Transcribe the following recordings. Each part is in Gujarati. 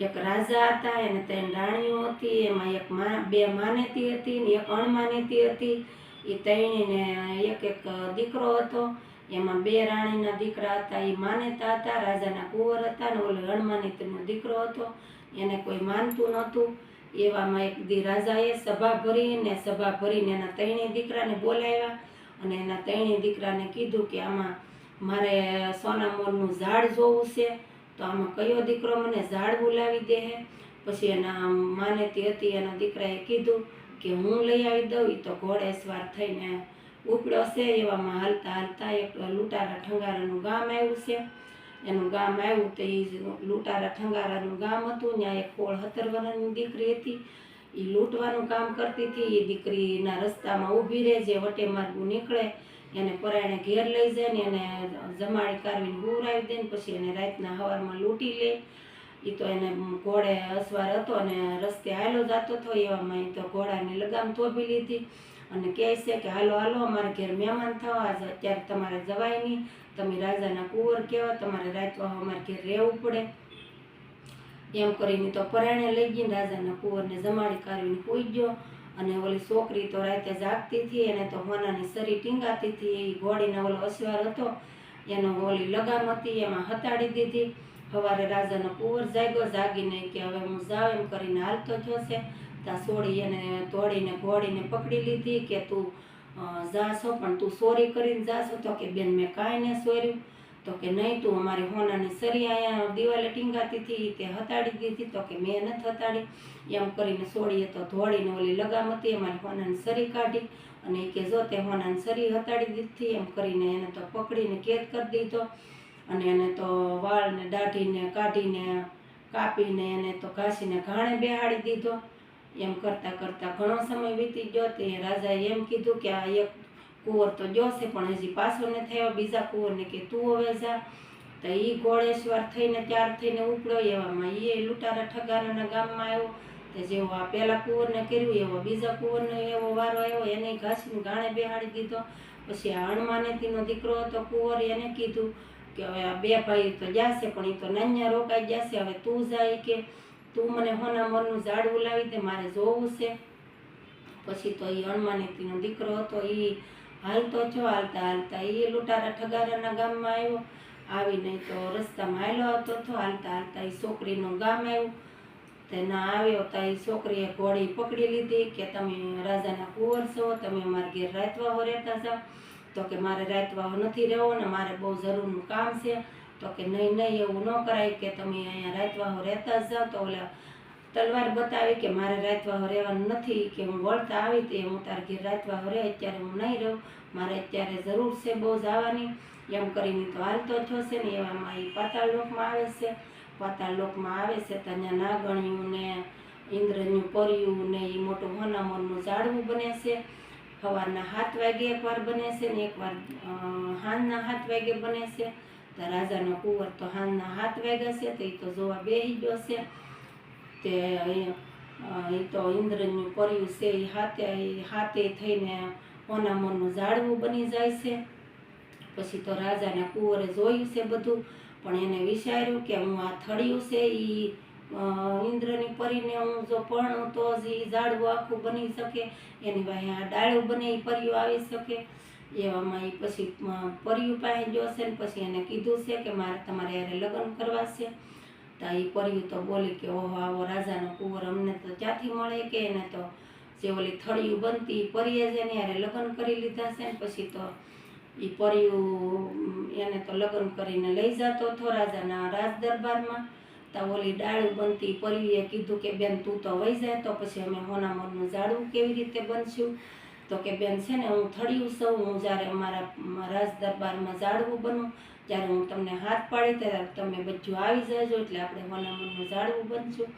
એક રાજા હતા, એને ત્રણ રાણીઓ હતી, એમાં એક મા, બે માનેતી હતી ને એક અણમાનેતી હતી. એ ત્રણીને એક એક દીકરો હતો. એમાં બે રાણીના દીકરા હતા એ માનેતા હતા, રાજાના કુંવર હતા ને ઓલો અણમાનેતીનો દીકરો હતો. એને કોઈ માનતું નહોતું. એવામાં એક દી રાજાએ સભા ભરીને સભા ભરીને એના ત્રણેય દીકરાને બોલાવ્યા અને એના ત્રણેય દીકરાને કીધું કે આમાં મારે સોનામોરનું ઝાડ જોવું છે. તો આમાં કયો દીકરો મને ઝાડ બોલાવી દે હે? પછી એના માનેતી હતી, એના દીકરાએ કીધું કે હું લઈ આવી દઉં એ તો ઘોડે સવાર થઈને ઉપડ્યો છે, એવામાં હાલતા હાલતા એક લૂંટારા ઠંગારાનું ગામ આવ્યું છે. એનું ગામ આવ્યું તો એ લૂંટારા ઠંગારાનું ગામ હતું, ત્યાં એક કોળ વર્ષની દીકરી હતી. એ લૂંટવાનું કામ કરતી હતી એ દીકરીના રસ્તામાં ઊભી રહે, જે વટે માર્ગું નીકળે એને પરાયણે ઘેર લઈ જાય ને એને જમાડી કારવીને ગુરાવી દે પછી એને રાતના હવારમાં લૂંટી લે. એ તો એને ઘોડે અસવાર હતો અને રસ્તે હાલો જતો હતો, એવામાં એ તો ઘોડાની લગામ થોભી લીધી. અને કહે છે કે, હાલો હાલો, અમારે ઘેર મહેમાન થવા અત્યારે તમારે જવાય નહીં. તમે રાજાના કુંવર કહેવા તમારે રાતવા અમારે ઘેર રહેવું પડે. એમ કરીને તો પરાણે લઈ ગઈને રાજાના કુંવરને જમાડી કાઢીને પૂઈ ગયો. અને ઓલી છોકરી તો રાતે જાગતી હતી, એને તો હોનાની સરી ટીંગાતી હતી એ ઘોડીનો ઓલો અસવાર હતો, એનો ઓલી લગામ હતી, એમાં હતાડી દીધી. સવારે રાજાનો કુંવર જાગ્યો, જાગીને કે હવે હું જાઉં એમ કરીને હાલતો છે ત્યાં સોળી એને તોડીને ઘોડીને પકડી લીધી કે તું જાશો, પણ તું સોરી કરીને જાશો તો કે બેન મેં કાંઈ ને ચોર્યું તો કે નહીં તું અમારી હોનાની સરી અહીંયા દિવાલે ટીંગાતી હતી, તે હતાડી દીધી તો કે મેં નથી હતાડી. એમ કરીને સોડીએ તો ધોળીને ઓલી લગામ હતી અમારી હોનાની સરી કાઢી અને કે જો તે હોનાની સરી હતાડી દીધી, એમ કરીને એને તો પકડીને કેદ કરી દીધો. અને એને તો વાળને દાઢીને કાઢીને કાપીને એને તો ઘાસીને ઘાણે બેહાડી દીધો. એમ કરતાં કરતાં ઘણો સમય વીતી ગયો, તે રાજાએ એમ કીધું કે આ એક કુંવર તો જોશે પણ હજી પાછો ને થયો બીજા કુંવરને કે તું હવે જા. તો એ ગોળેશ્વર થઈને ત્યાર થઈને ઉપડ્યો એવામાં. એ લૂંટારા ઠગારાના ગામમાં આવ્યો. તે જેવો આ પહેલા કુંવરને કર્યું, એવો બીજા કુંવરનો એવો વારો આવ્યો. એને ઘાસીને ગાણે બેહાડી દીધો. પછી આ હણમાનેતીનો દીકરો હતો, કુંવર એને કીધું કે હવે આ બે ભાઈ તો જાશે પણ એ તો નાન્યા રોકાઈ જશે હવે તું જાય કે તું મને હોના મરનું ઝાડવું લાવી દે, મારે જોવું છે. પછી તો એ હણમાનેતીનો દીકરો હતો એ હાલતો છો હાલતા હાલતા એ લૂંટારા ઠગારાના ગામમાં આવ્યો. આવીને તો રસ્તામાં હાલ્યો આવતો તો હાલતા હાલતા એ છોકરીનું ગામ આવ્યું. તેના આવ્યો તો એ છોકરીએ ઘોડી પકડી લીધી કે તમે રાજાના કુંવર છો, તમે મારા ઘેર રાતવાહો રહેતા જાઓ. તો કે મારે રાતવાહો નથી રહેવો ને મારે બહુ જરૂરનું કામ છે. તો કે નહીં નહીં, એવું ન કરાય કે તમે અહીંયા રાતવાહો રહેતા જ જાઓ. તો ઓલા તલવાર બતાવી કે મારે રાતવાહો રહેવાનું નથી, કે હું વળતા આવી તે હું તાર ઘેર રાતવાહો રહે, અત્યારે હું નહીં રહું, મારે અત્યારે જરૂર છે બહુ જવાની. એમ કરીને તો હાલતો થશે ને, એવામાં એ પાતાળ લોકમાં આવે છે. પાતાળ લોકમાં આવે છે ત્યાં નાગણિયું ને ઇન્દ્રનું પર્યું ને એ મોટું હોનામોનનું ઝાડવું બને છે. સવારના સાત વાગે એકવાર બને છે ને, એકવાર સાંજના સાત વાગે બને છે. તો રાજાનો કુંવર તો સાંજના સાત વાગ્યા છે તો એ તો જોવા બેહી ગયો છે. તે એ તો ઇન્દ્રનું કર્યું છે એ હાથે હાથે થઈને હોનામોરનું ઝાડવું બની જાય છે. પછી તો રાજાના કુંવરે જોયું છે બધું, પણ એને વિચાર્યું કે હું આ થળિયું છે એ ઇન્દ્રની પરીને હું જો પરણું તો જ એ ઝાડવું આખું બની શકે, એની પાસે આ ડાળું બને એ પરિયું આવી શકે. એવામાં એ પછી પરિયું પાસે છે ને પછી એને કીધું છે કે મારે તમારે યારે લગ્ન કરવા છે. તો એ પરિયું તો બોલી કે ઓહો, આવો રાજાનો કુંવર અમને તો ક્યાંથી મળે કે? એને તો જે ઓલી થળિયું બનતી પરીએ જ એને યારે લગ્ન કરી લીધા છે ને પછી તો એ પરિયું એને તો લગ્ન કરીને લઈ જતો હતો રાજાના રાજ દરબારમાં તો ઓલી ડાળું બનતી પરીએ કીધું કે, બેન, તું તો વહી જાય તો પછી અમે હોનામોરનું ઝાડવું કેવી રીતે બનશું? તો કે, બેન, છે ને, હું થળિયું સૌ હું જ્યારે અમારા રાજ દરબારમાં ઝાડવું બનું ત્યારે હું તમને હાથ પાડી, ત્યારે તમે બધું આવી જજો, એટલે આપણે હોનામોરનું ઝાડવું બનશું.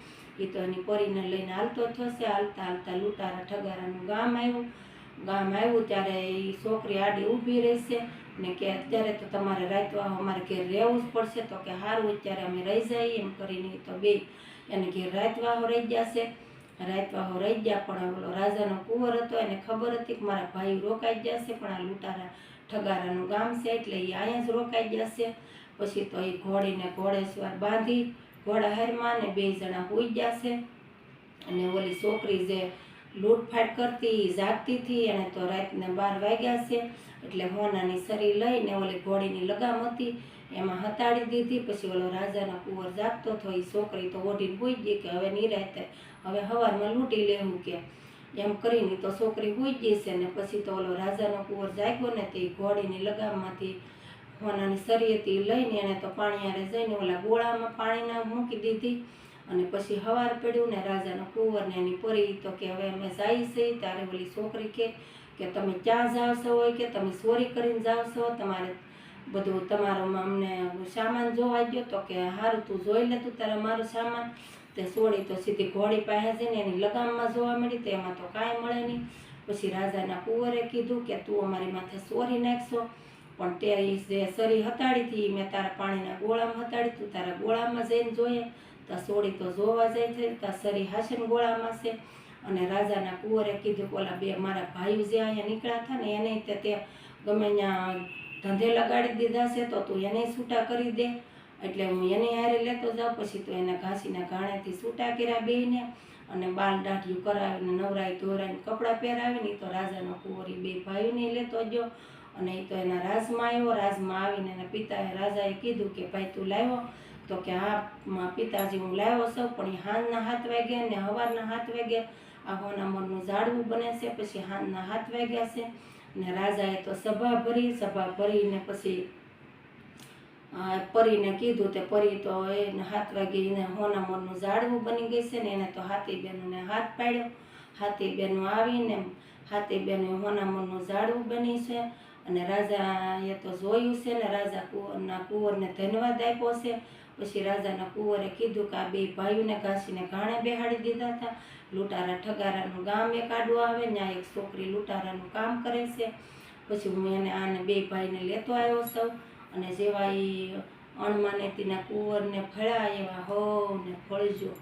એ તો એની પરીને લઈને હાલતો થશે હાલતા હાલતા લૂંટારા ઠગારાનું ગામ આવ્યું. ગામ આવ્યું ત્યારે એ છોકરી આડી ઊભી રહેશે ને કે અત્યારે તો તમારે રાતવા અમારે ઘેર રહેવું જ પડશે, તો કે સારું અત્યારે અમે રહી જઈએ એમ કરીને તો બે એને ઘેર રાતવાહો રહી જશે. રાતવાહો રહી ગયા, પણ ઓલો રાજાનો કુંવર હતો, એને ખબર હતી કે મારા ભાઈ રોકાઈ જશે, પણ આ લૂંટારા ઠગારાનું ગામ છે એટલે એ અહીંયા જ રોકાઈ જશે પછી તો એ ઘોડીને ઘોડેશ્વર બાંધી ઘોડા ઘોડાહારમાં ને બે જણા હોઈ જશે અને ઓલી છોકરી જે લૂંટફાટ કરતી જાગતી હતી અને તો રાતના બાર વાગ્યા છે. એટલે હોનાની સરી લઈને ઓલી ઘોડીની લગામ હતી, એમાં હતાડી દીધી. પછી ઓલો રાજાનો કુંવર જાગતો હતો એ છોકરી તો ઓઢીને પૂછી ગઈ કે હવે નિરાતે, હવે હવારમાં લૂંટી લેવું કે. એમ કરીને તો છોકરી હોઈ ગઈ છે ને પછી તો ઓલો રાજાનો કુંવર જાગ્યો ને તે ઘોડીની લગામમાંથી હોનાની સરી લઈને એને તો પાણીયારે જઈને ઓલા ગોળામાં પાણીના મૂકી દીધી અને પછી હવાર પડ્યું ને રાજાનો કુંવર ને એની પરી તો કે હવે અમે જાય છે, ત્યારે ઓલી છોકરી કે કે તમે ક્યાં જાવશો હોય કે તમે ચોરી કરીને જાવશો તમારે બધું તમારો અમને સામાન જોવા ગયો તો કે સારું તું જોઈ લે તું તારા મારું સામાન. તે સોળી તો સીધી ઘોડી પાસે છે ને એની લગામમાં જોવા મળી તો એમાં તો કાંઈ મળે નહીં. પછી રાજાના કુંવરે કીધું કે તું અમારી માથે સોરી નાખશો. પણ તે જે સરી હતાડી હતી મેં તારા પાણીના ગોળામાં હતાડી તું તારા ગોળામાં જઈને જોઈએ. તો સોળી તો જોવા જાય છે ત્યાં સરી હાસન ગોળામાં છે. અને રાજાના કુંવરે કીધું કે ઓલા બે મારા ભાઈઓ જે અહીંયા નીકળ્યા હતા ને એને તે ગમે ત્યાં ધંધે લગાડી દીધા છે, તો તું એને છૂટા કરી દે. એટલે હું એને હારે લેતો જાઉં, પછી તો એના ઘાસીના ઘાણેથી છૂટા કર્યા બેને અને બાલ દાઢિયું કરાવીને નવરાઈ ધોરાઈને કપડાં પહેરાવીને એ તો રાજાનો કુંવરી બે ભાઈઓને લેતો ગયો. અને એ તો એના રાજમાં આવ્યો, રાજમાં આવીને એના પિતાએ રાજાએ કીધું કે, ભાઈ, તું લાવ્યો? તો કે, હા પિતાજી, હું લાવ્યો છું પણ એ હાંજના હાથ વાગ્યા ને હવારના હાથ વાગ્યા આ હોનામરનું ઝાડવું બને છે, પછી હાંજના હાથ વાગ્યા છે ને રાજાએ તો સભા ભરી, સભા ભરીને પછી પરીને કીધું તે પરી તો એને હાથ વાગે એને હોનામરનું ઝાડવું બની ગઈ છે ને એને તો હાથી બેનને હાથ પાડ્યો. હાથી બેનો આવીને હાથી બેનો હોનામરનું ઝાડવું બની છે અને રાજાએ તો જોયું છે ને રાજા કુંવરના કુંવરને ધન્યવાદ આપ્યો છે. પછી રાજાના કુંવરે કીધું કે આ બે ભાઈઓને ઘાસીને ઘાણે બેહાડી દીધા હતા. લૂંટારા ઠગારાનું ગામ એક આડું આવે ત્યાં એક છોકરી લૂંટારાનું કામ કરે છે. પછી હું એને આને બે ભાઈને લેતો આવ્યો છું. અને જેવા એ અણમાનેતીના કુંવરને ફળ્યા એવા હવને ફળજો.